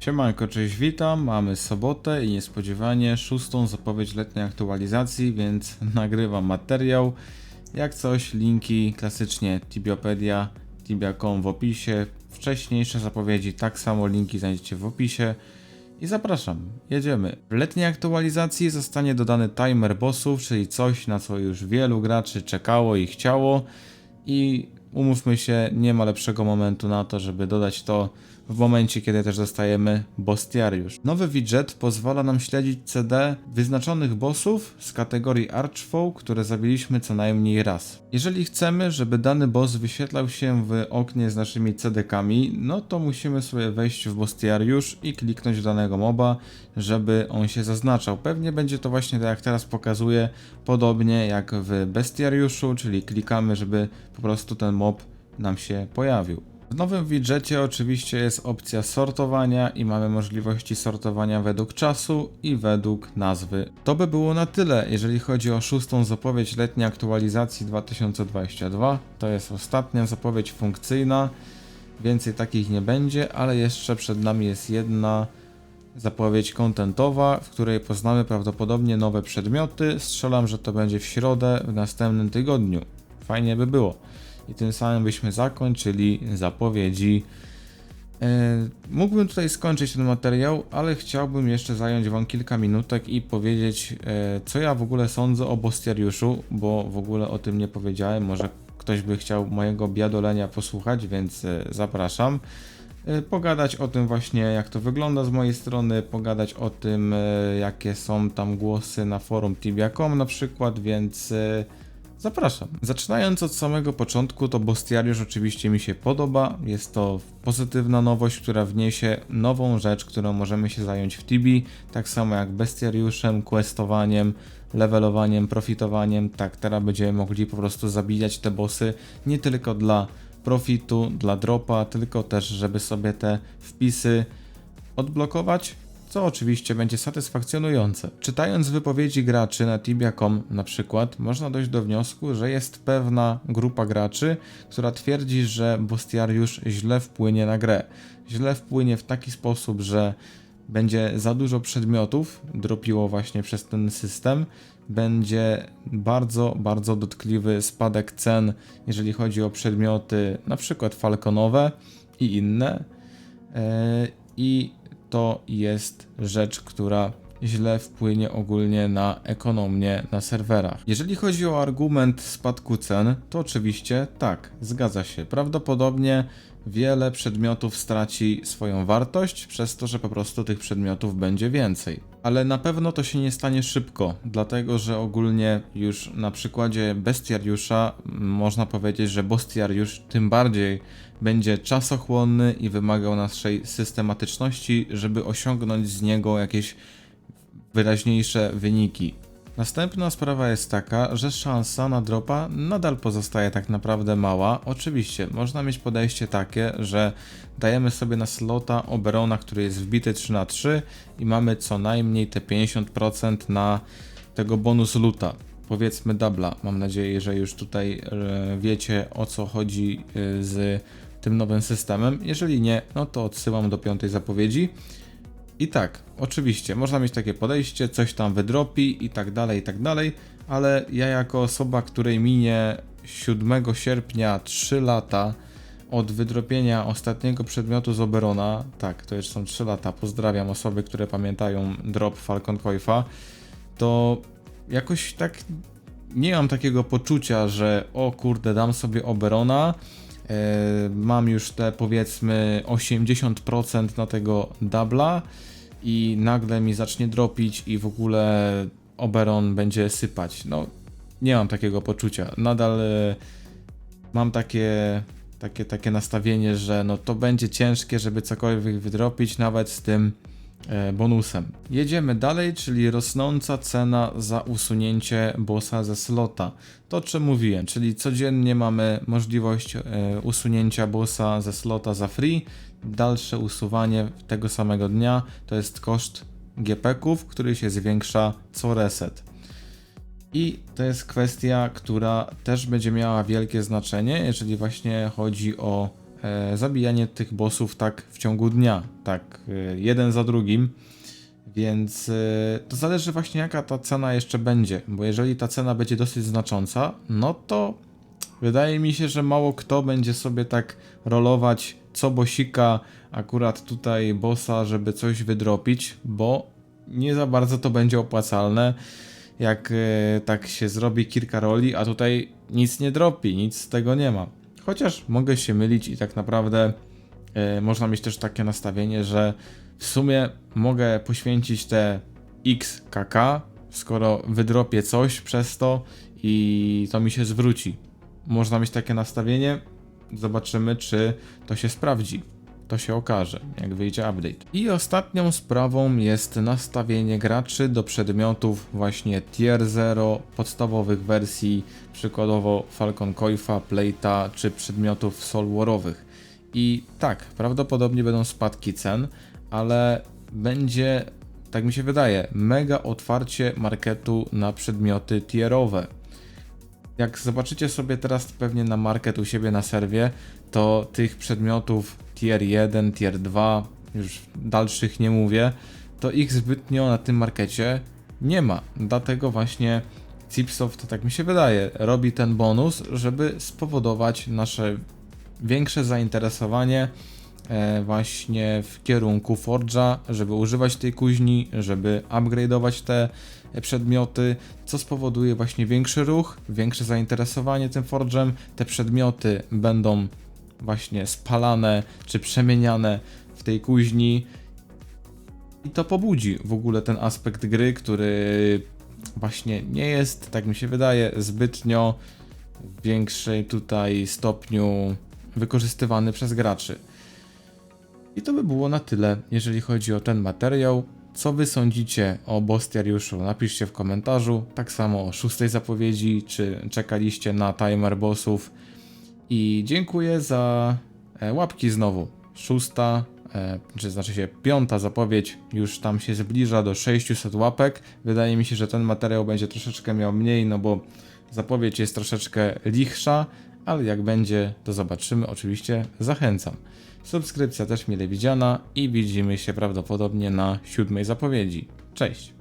Siemanko, cześć, witam. Mamy sobotę i niespodziewanie szóstą zapowiedź letniej aktualizacji, więc nagrywam materiał. Jak coś, linki klasycznie Tibiopedia, Tibia.com w opisie. Wcześniejsze zapowiedzi, tak samo linki znajdziecie w opisie. I zapraszam, jedziemy. W letniej aktualizacji zostanie dodany timer bossów, czyli coś na co już wielu graczy czekało i chciało. I umówmy się, nie ma lepszego momentu na to, żeby dodać to w momencie, kiedy też dostajemy bostiariusz. Nowy widget pozwala nam śledzić CD wyznaczonych bossów z kategorii Archfoe, które zabiliśmy co najmniej raz. Jeżeli chcemy, żeby dany boss wyświetlał się w oknie z naszymi CD-kami, no to musimy sobie wejść w bostiariusz i kliknąć danego moba, żeby on się zaznaczał. Pewnie będzie to właśnie tak jak teraz pokazuję, podobnie jak w bestiariuszu, czyli klikamy, żeby po prostu ten mob nam się pojawił. W nowym widżecie oczywiście jest opcja sortowania i mamy możliwości sortowania według czasu i według nazwy. To by było na tyle, jeżeli chodzi o szóstą zapowiedź letniej aktualizacji 2022. To jest ostatnia zapowiedź funkcyjna, więcej takich nie będzie, ale jeszcze przed nami jest jedna zapowiedź kontentowa, w której poznamy prawdopodobnie nowe przedmioty. Strzelam, że to będzie w środę w następnym tygodniu. Fajnie by było. I tym samym byśmy zakończyli zapowiedzi. E, Mógłbym tutaj skończyć ten materiał, ale chciałbym jeszcze zająć Wam kilka minutek i powiedzieć, e, co ja w ogóle sądzę o Bostiariuszu, bo w ogóle o tym nie powiedziałem. Może ktoś by chciał mojego biadolenia posłuchać, więc e, zapraszam. Pogadać o tym właśnie, jak to wygląda z mojej strony, pogadać o tym, jakie są tam głosy na forum tibia.com na przykład, więc Zapraszam. Zaczynając od samego początku, to Bostiariusz oczywiście mi się podoba. Jest to pozytywna nowość, która wniesie nową rzecz, którą możemy się zająć w Tibi. Tak samo jak Bestiariuszem, questowaniem, levelowaniem, profitowaniem. Tak, teraz będziemy mogli po prostu zabijać te bossy nie tylko dla profitu, dla dropa, tylko też, żeby sobie te wpisy odblokować, co oczywiście będzie satysfakcjonujące. Czytając wypowiedzi graczy na tibia.com na przykład, można dojść do wniosku, że jest pewna grupa graczy, która twierdzi, że Bostiariusz źle wpłynie na grę. Źle wpłynie w taki sposób, że będzie za dużo przedmiotów dropiło właśnie przez ten system. Będzie bardzo, bardzo dotkliwy spadek cen, jeżeli chodzi o przedmioty, na przykład falconowe i inne. Eee, I to jest rzecz, która źle wpłynie ogólnie na ekonomię na serwerach. Jeżeli chodzi o argument spadku cen, to oczywiście tak, zgadza się. Prawdopodobnie wiele przedmiotów straci swoją wartość przez to, że po prostu tych przedmiotów będzie więcej. Ale na pewno to się nie stanie szybko, dlatego że ogólnie już na przykładzie bestiariusza można powiedzieć, że bostiariusz tym bardziej będzie czasochłonny i wymagał naszej systematyczności, żeby osiągnąć z niego jakieś wyraźniejsze wyniki. Następna sprawa jest taka, że szansa na dropa nadal pozostaje tak naprawdę mała. Oczywiście, można mieć podejście takie, że dajemy sobie na slota Oberona, który jest wbity 3 na 3 i mamy co najmniej te 50% na tego bonus luta. Powiedzmy dubla. Mam nadzieję, że już tutaj e, wiecie o co chodzi e, z tym nowym systemem. Jeżeli nie, no to odsyłam do piątej zapowiedzi. I tak, oczywiście, można mieć takie podejście, coś tam wydropi i tak dalej, i tak dalej, ale ja jako osoba, której minie 7 sierpnia 3 lata od wydropienia ostatniego przedmiotu z Oberona, tak, to już są 3 lata, pozdrawiam osoby, które pamiętają drop Falcon Coifa, to jakoś tak nie mam takiego poczucia, że o kurde, dam sobie Oberona, mam już te powiedzmy 80% na tego dubla i nagle mi zacznie dropić i w ogóle Oberon będzie sypać. No, nie mam takiego poczucia. Nadal e, mam takie, takie, takie nastawienie, że no to będzie ciężkie, żeby cokolwiek wydropić, nawet z tym e, bonusem. Jedziemy dalej, czyli rosnąca cena za usunięcie bossa ze slota. To o czym mówiłem, czyli codziennie mamy możliwość e, usunięcia bossa ze slota za free. Dalsze usuwanie tego samego dnia to jest koszt GP-ków, który się zwiększa co reset. I to jest kwestia, która też będzie miała wielkie znaczenie, jeżeli właśnie chodzi o e, zabijanie tych bossów tak w ciągu dnia, tak e, jeden za drugim. Więc e, to zależy właśnie jaka ta cena jeszcze będzie, bo jeżeli ta cena będzie dosyć znacząca, no to wydaje mi się, że mało kto będzie sobie tak rolować co bosika akurat tutaj bossa, żeby coś wydropić, bo nie za bardzo to będzie opłacalne, jak e, tak się zrobi kilka roli, a tutaj nic nie dropi, nic z tego nie ma. Chociaż mogę się mylić i tak naprawdę e, można mieć też takie nastawienie, że w sumie mogę poświęcić te XKK, skoro wydropię coś przez to i to mi się zwróci. Można mieć takie nastawienie, zobaczymy czy to się sprawdzi. To się okaże, jak wyjdzie update. I ostatnią sprawą jest nastawienie graczy do przedmiotów właśnie tier 0 podstawowych wersji, przykładowo Falcon Coifa, Plate'a czy przedmiotów Soul Warowych. I tak, prawdopodobnie będą spadki cen, ale będzie, tak mi się wydaje, mega otwarcie marketu na przedmioty tierowe. Jak zobaczycie sobie teraz pewnie na market u siebie na serwie, to tych przedmiotów tier 1, tier 2, już dalszych nie mówię, to ich zbytnio na tym markecie nie ma. Dlatego właśnie Cipsoft, tak mi się wydaje, robi ten bonus, żeby spowodować nasze większe zainteresowanie e, właśnie w kierunku Forge'a, żeby używać tej kuźni, żeby upgrade'ować te przedmioty, co spowoduje właśnie większy ruch, większe zainteresowanie tym Forge'em. Te przedmioty będą właśnie spalane czy przemieniane w tej kuźni i to pobudzi w ogóle ten aspekt gry, który właśnie nie jest, tak mi się wydaje, zbytnio w większej tutaj stopniu wykorzystywany przez graczy. I to by było na tyle, jeżeli chodzi o ten materiał. Co wy sądzicie o Bostiariuszu? Napiszcie w komentarzu. Tak samo o szóstej zapowiedzi, czy czekaliście na timer bossów. I dziękuję za e, łapki znowu. Szósta, e, czy znaczy się piąta zapowiedź już tam się zbliża do 600 łapek. Wydaje mi się, że ten materiał będzie troszeczkę miał mniej, no bo zapowiedź jest troszeczkę lichsza, ale jak będzie, to zobaczymy. Oczywiście zachęcam. Subskrypcja też mile widziana i widzimy się prawdopodobnie na siódmej zapowiedzi. Cześć!